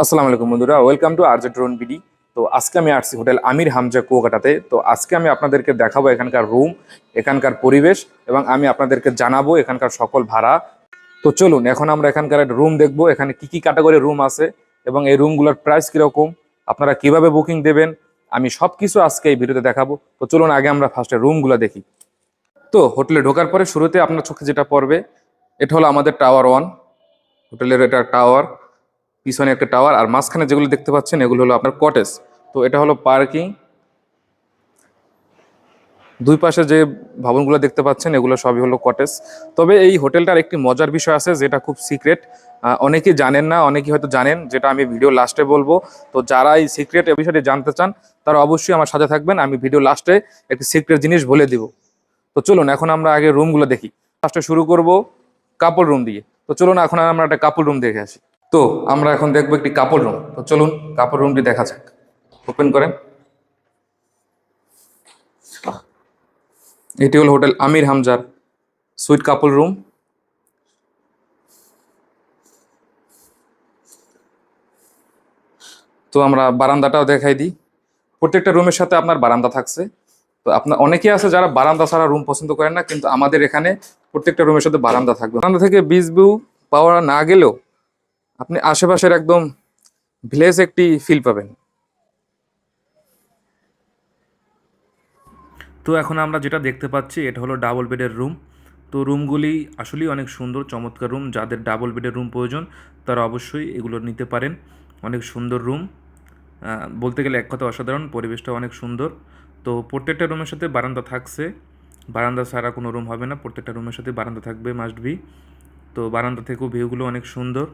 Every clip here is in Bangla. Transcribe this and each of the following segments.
আসসালামু আলাইকুম বন্ধুরা welcome to RJ drone BD তো আজকে আমি আসছি হোটেল আমির হামজা কুয়াকাটাতে। তো আজকে আমি আপনাদেরকে দেখাবো এখানকার রুম এখানকার পরিবেশ, এবং আমি আপনাদেরকে জানাব এখানকার সকল ভাড়া। তো চলুন, এখন আমরা এখানকার একটা রুম দেখব, এখানে কি কি ক্যাটাগরি রুম আছে, এবং এই রুমগুলোর প্রাইস কীরকম, আপনারা কীভাবে বুকিং দেবেন, আমি সব কিছু আজকে এই ভিডিওতে দেখাবো। তো চলুন, আগে আমরা ফার্স্টে রুমগুলো দেখি। তো হোটেলে ঢোকার পরে শুরুতে আপনার চোখে যেটা পড়বে, এটা হলো আমাদের টাওয়ার ওয়ান হোটেলের এটা টাওয়ার পিছনে একটা টাওয়ার আর মাঝখানে যেগুলো দেখতে পাচ্ছেন, এগুলো হলো আপনার কটেজ তো এটা হলো পার্কিং দুই পাশে যে ভবনগুলো দেখতে পাচ্ছেন, এগুলো সবই হলো কটেজ তবে এই হোটেলটার একটি মজার বিষয় আছে, যেটা খুব সিক্রেট অনেকেই জানেন না, অনেকেই হয়তো জানেন, যেটা আমি ভিডিও লাস্টে বলব। তো যারা এই সিক্রেট এই বিষয়টি জানতে চান, তারা অবশ্যই আমার সাথে থাকবেন। আমি ভিডিও লাস্টে একটি সিক্রেট জিনিস বলে দিব। তো চলুন, এখন আমরা আগে রুমগুলো দেখি। ফার্স্টে শুরু করব কাপড় রুম দিয়ে। তো চলুন, এখন আমরা একটা কাপড় রুম দেখে আসি। তো আমরা এখন দেখব একটি কাপড় রুম তো চলুন কাপড় রুমটি দেখা যাক। ওপেন করেন। এটি হল হোটেল আমির হামজার সুইট কাপড় রুম তো আমরা বারান্দাটাও দেখাই দিই। প্রত্যেকটা রুমের সাথে আপনার বারান্দা থাকছে। তো আপনার অনেকেই আছে যারা বারান্দা ছাড়া রুম পছন্দ করেন না, কিন্তু আমাদের এখানে প্রত্যেকটা রুমের সাথে বারান্দা থাকবে। বারান্দা থেকে বিচ ভিউ পাওয়া না গেলেও আপনি আশেপাশের একদম ভিলেজ একটি ফিল পাবেন। তো এখন আমরা যেটা দেখতে পাচ্ছি, এটা হলো ডাবল বেডের রুম তো রুমগুলি আসলেই অনেক সুন্দর, চমৎকার রুম যাদের ডাবল বেডের রুম প্রয়োজন, তারা অবশ্যই এগুলো নিতে পারেন। অনেক সুন্দর রুম বলতে গেলে এক কথা অসাধারণ পরিবেশটা অনেক সুন্দর। তো প্রত্যেকটা রুমের সাথে বারান্দা থাকছে। বারান্দা ছাড়া কোনো রুম হবে না। প্রত্যেকটা রুমের সাথে বারান্দা থাকবে মাস্ট বি তো বারান্দা থেকেও ভিউগুলো অনেক সুন্দর।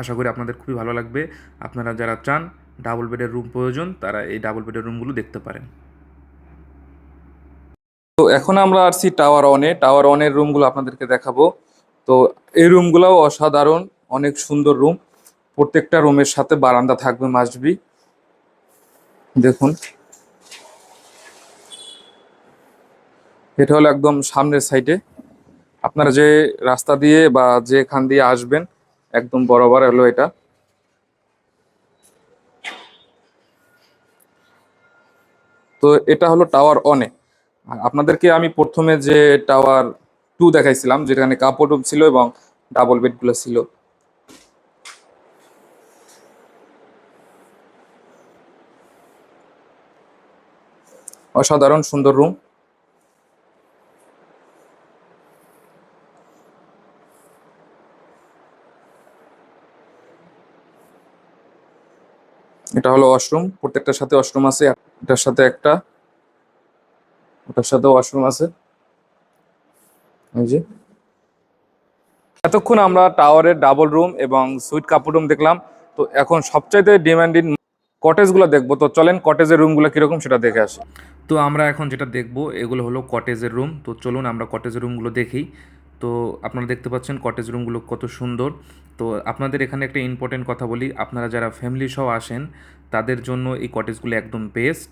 আশা করি আপনাদের খুবই ভালো লাগবে। আপনারা যারা চান ডাবল বেডের রুম প্রয়োজন, তারা এই ডাবল বেডের রুমগুলো দেখতে পারেন। তো এখন আমরা আসছি টাওয়ার অনে টাওয়ার অনের রুমগুলো আপনাদেরকে দেখাবো। তো এই রুমগুলোও অসাধারণ, অনেক সুন্দর রুম প্রত্যেকটা রুমের সাথে বারান্দা থাকবে মাসবি দেখুন। এটা হলো একদম সামনের সাইডে আপনারা যে রাস্তা দিয়ে বা যেখান দিয়ে আসবেন একদম বরাবর হলো এটা। তো এটা হলো টাওয়ার অনে আপনাদেরকে আমি প্রথমে যে টাওয়ার টু দেখাইছিলাম, যেখানে কাপড় ছিল এবং ডাবল বেডগুলো ছিল। অসাধারণ সুন্দর রুম এটা হলো ওয়াশরুম, প্রত্যেকটার সাথে ওয়াশরুম আছে এটার সাথে একটা ওটার সাথে ওয়াশরুম আছে। যে। এতক্ষণ আমরা টাওয়ারের ডাবল রুম এবং সুইট কাপড় রুম দেখলাম, তো এখন সবচাইতে ডিমান্ডিং কটেজগুলো দেখব। তো চলেন কটেজের রুমগুলো কীরকম সেটা দেখে আসি। তো আমরা এখন যেটা দেখব, এগুলো হলো কটেজের রুম। তো চলুন আমরা কটেজের রুমগুলো দেখি। তো আপনারা দেখতে পাচ্ছেন কটেজ রুমগুলো কত সুন্দর। তো আপনাদের এখানে একটা ইম্পর্টেন্ট কথা বলি, আপনারা যারা ফ্যামিলি সহ আসেন, তাদের জন্য এই কটেজগুলো একদম বেস্ট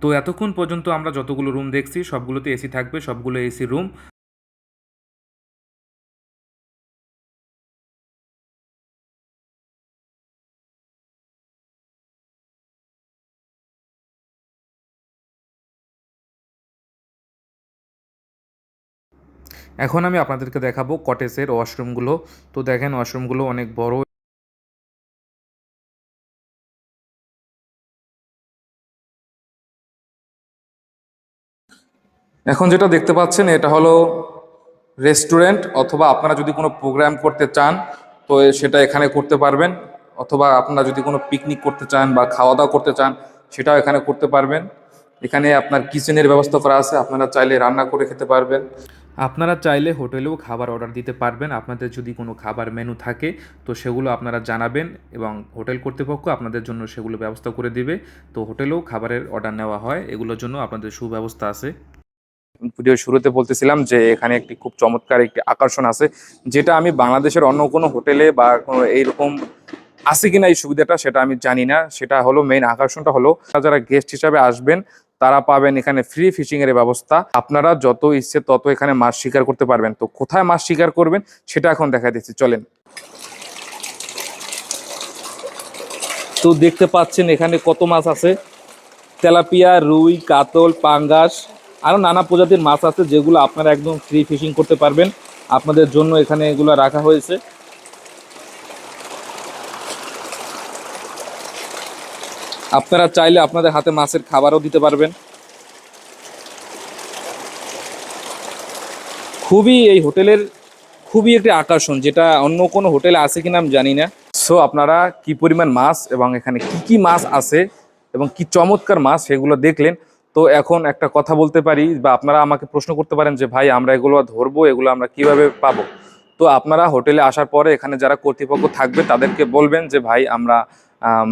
তো এতক্ষণ পর্যন্ত আমরা যতগুলো রুম দেখছি, সবগুলোতে এসি থাকবে, সবগুলো এসি রুম এখন আমি আপনাদেরকে দেখাবো কটেজের ওয়াশরুমগুলো তো দেখেন ওয়াশরুমগুলো অনেক বড়। এখন যেটা দেখতে পাচ্ছেন, এটা হলো রেস্টুরেন্ট অথবা আপনারা যদি কোনো প্রোগ্রাম করতে চান, তো সেটা এখানে করতে পারবেন। অথবা আপনারা যদি কোনো পিকনিক করতে চান বা খাওয়া দাওয়া করতে চান, সেটাও এখানে করতে পারবেন। এখানে আপনার কিচেনের ব্যবস্থা করা আছে, আপনারা চাইলে রান্না করে খেতে পারবেন। আপনারা চাইলে হোটেলেও খাবার অর্ডার দিতে পারবেন। আপনাদের যদি কোনো খাবার মেনু থাকে, তো সেগুলো আপনারা জানাবেন এবং হোটেল কর্তৃপক্ষ আপনাদের জন্য সেগুলো ব্যবস্থা করে দিবে। তো হোটেলেও খাবারের অর্ডার নেওয়া হয়, এগুলোর জন্য আপনাদের সুব্যবস্থা আছে। ভিডিও শুরুতে বলতেছিলাম যে এখানে একটি খুব চমৎকার একটি আকর্ষণ আছে, যেটা আমি বাংলাদেশের অন্য কোনো হোটেলে বা কোনো এইরকম আছে কিনা এই সুবিধাটা সেটা আমি জানি না। সেটা হলো মেইন আকর্ষণটা হলো, যারা গেস্ট হিসাবে আসবেন তারা পাবেন এখানে ফ্রি ফিশিং এর ব্যবস্থা। আপনারা যত ইচ্ছে তত এখানে মাছ শিকার করতে পারবেন। তো কোথায় মাছ শিকার করবেন সেটা এখন দেখা দিচ্ছি, চলেন। তো দেখতে পাচ্ছেন এখানে কত মাছ আছে। তেলাপিয়া, রুই, কাতল, পাঙ্গাস আরও নানা প্রজাতির মাছ আছে যেগুলো আপনারা একদম ফ্রি ফিশিং করতে পারবেন। আপনাদের জন্য এখানে এগুলো রাখা হয়েছে। আপনারা চাইলে আপনাদের হাতে মাছের খাবারও দিতে পারবেন। খুবই এই হোটেলের খুবই একটি আকর্ষণ, যেটা অন্য কোনো হোটেলে আছে কিনা আমি জানি না। সো আপনারা কি পরিমাণ মাছ এবং এখানে কি কি মাছ আছে এবং কি চমৎকার মাছ সেগুলো দেখলেন। তো এখন একটা কথা বলতে পারি বা আপনারা আমাকে প্রশ্ন করতে পারেন যে, ভাই, আমরা এগুলো ধরবো, এগুলো আমরা কীভাবে পাবো? তো আপনারা হোটেলে আসার পরে এখানে যারা কর্তৃপক্ষ থাকবে তাদেরকে বলবেন যে, ভাই, আমরা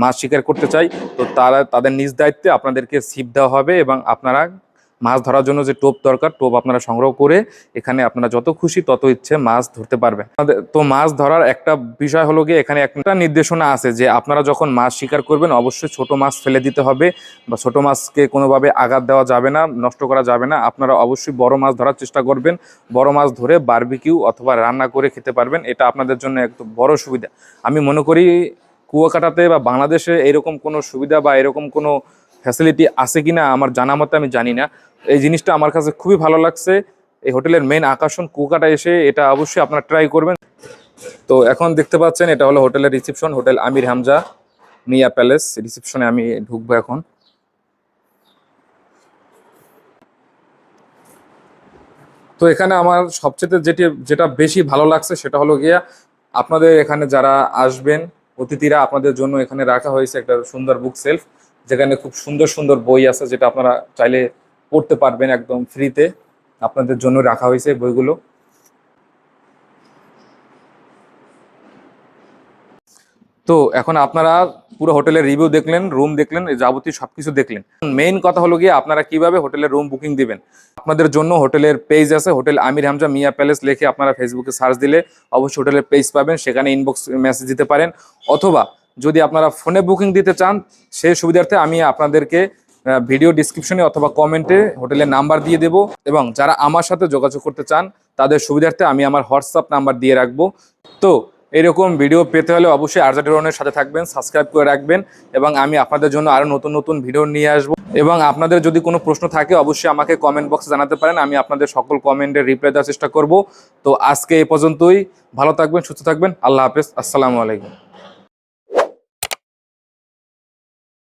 মাছ শিকার করতে চাই, তো তারা তাদের নিজ দায়িত্বে আপনাদেরকে ছিপ দেওয়া হবে এবং আপনারা মাছ ধরার জন্য যে টোপ দরকার, টোপ আপনারা সংগ্রহ করে এখানে আপনারা যত খুশি তত ইচ্ছে মাছ ধরতে পারবেন। তো মাছ ধরার একটা বিষয় হলো গিয়ে এখানে একটা নির্দেশনা আছে যে আপনারা যখন মাছ শিকার করবেন, অবশ্যই ছোট মাছ ফেলে দিতে হবে বা ছোট মাছকে কোনোভাবে আঘাত দেওয়া যাবে না, নষ্ট করা যাবে না। আপনারা অবশ্যই বড় মাছ ধরার চেষ্টা করবেন, বড় মাছ ধরে বারবিকিউ অথবা রান্না করে খেতে পারবেন, এটা আপনাদের জন্য একদম বড় সুবিধা। আমি মনে করি কুয়াকাটাতে বা বাংলাদেশে এরকম কোনো সুবিধা বা এরকম কোনো ফ্যাসিলিটি আছে কিনা আমার জানা মতে আমি জানি না। এই জিনিসটা আমার কাছে খুবই ভালো লাগছে। এই হোটেলের মেন আকর্ষণ কুয়াকাটা এসে এটা অবশ্যই আপনারা ট্রাই করবেন। তো এখন দেখতে পাচ্ছেন, এটা হলো হোটেলের reception hotel Amir Hamza, Mia palace রিসেপশনে আমি ঢুকবো এখন। তো এখানে আমার সবচেয়ে যেটি, যেটা বেশি ভালো লাগছে সেটা হলো গিয়া আপনাদের এখানে যারা আসবেন অতিথিরা আপনাদের জন্য এখানে রাখা হয়েছে একটা সুন্দর বুক সেলফ যেখানে খুব সুন্দর সুন্দর বই আছে যেটা আপনারা চাইলে পড়তে পারবেন একদম ফ্রিতে আপনাদের জন্য রাখা হয়েছে বইগুলো। তো এখন আপনারা পুরো হোটেলের রিভিউ দেখলেন রুম দেখলেন যাবতীয় সবকিছু দেখলেন। মেইন কথা হলো গিয়ে আপনারা কীভাবে হোটেলের রুম বুকিং দিবেন। আপনাদের জন্য হোটেলের পেজ আছে, হোটেল আমির হামজা মিয়া প্যালেস লিখে আপনারা ফেসবুকে সার্চ দিলে অবশ্যই হোটেলের পেজ পাবেন, সেখানে ইনবক্স মেসেজ দিতে পারেন। অথবা যদি আপনারা ফোনে বুকিং দিতে চান সেই সুবিধার্থে আমি আপনাদেরকে ভিডিও ডিসক্রিপশনে অথবা কমেন্টে হোটেলের নাম্বার দিয়ে দেব। এবং যারা আমার সাথে যোগাযোগ করতে চান, তাদের সুবিধার্থে আমি আমার হোয়াটসঅ্যাপ নাম্বার দিয়ে রাখব। তো এরকম ভিডিও পেতে হলে অবশ্যই আর্জা ড্রোনের সাথে থাকবেন সাবস্ক্রাইব করে রাখবেন এবং আমি আপনাদের জন্য আরও নতুন নতুন ভিডিও নিয়ে আসব। এবং আপনাদের যদি কোনো প্রশ্ন থাকে, অবশ্যই আমাকে কমেন্ট বক্সে জানাতে পারেন, আমি আপনাদের সকল কমেন্টের রিপ্লাই দেওয়ার চেষ্টা করব। তো আজকে এ পর্যন্তই, ভালো থাকবেন, সুস্থ থাকবেন, আল্লাহ হাফেজ, আসসালামু আলাইকুম।